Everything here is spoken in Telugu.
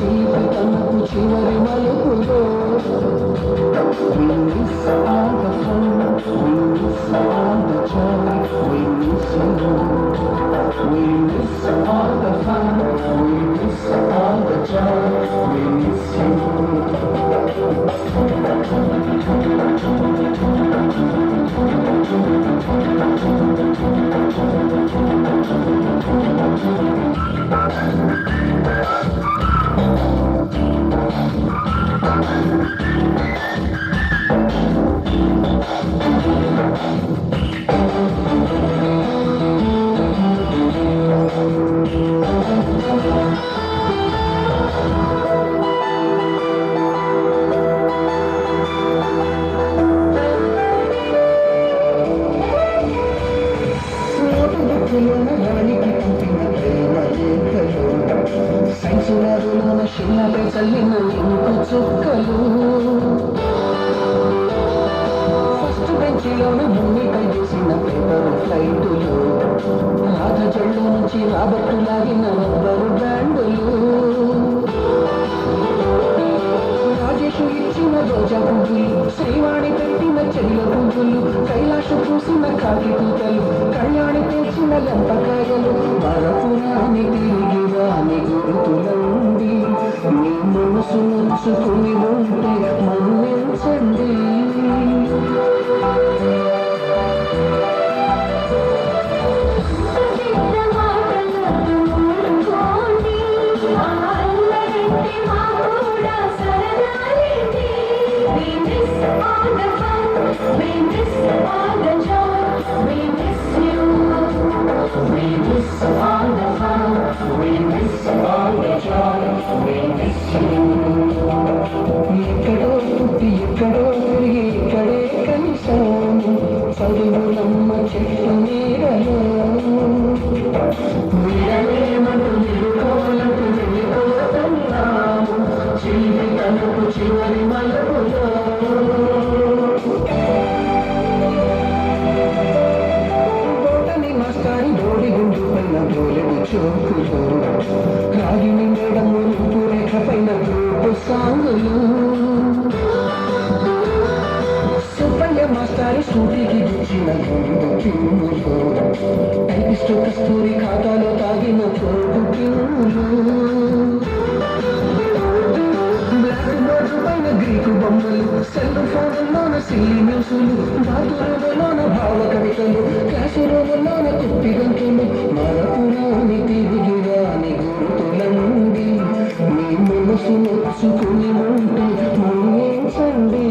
వీడలేనంటూ చివరి మలుపులో We miss all the fun, we miss all the joy, we miss you. We miss all the fun, we miss all the joy, we miss you. ల్యాబులోన షిల్లపై ఇంకు చుక్కలు ఫస్ట్ బెంచిలోన మున్నిపై చేసిన పేపర్ ఫ్లైటులు రాధ జళ్ళు నుంచి రాబట్టు లాగిన రబ్బరు బ్యాండులు రాజేషు ఇచ్చిన రోజా పువ్వులు శ్రీవాణి పెట్టిన చెల్ల పువ్వులు కైలాషు పూసిన కాకి కూతలు కళ్యాణి తెచ్చిన లెంపకాయలు మరపురాని మనసు నచ్చుకుని ఉంటే మన్నించండి We miss all చివరి మలుపులో బోటని మస్కారి బోడి గుండు పైన బోలెడు చోకులు రాగి నిండడం సూటికి గిచ్చిన కిందుతో ఖాతాలో తాగిన గ్రీకు బొమ్మలు సెల్ ఫోన్లోన సిల్లి న్యూసులు బాతు భావ కవితలు క్యాసు కుప్పి మీ మనసు నొచ్చుకుని ఉంటే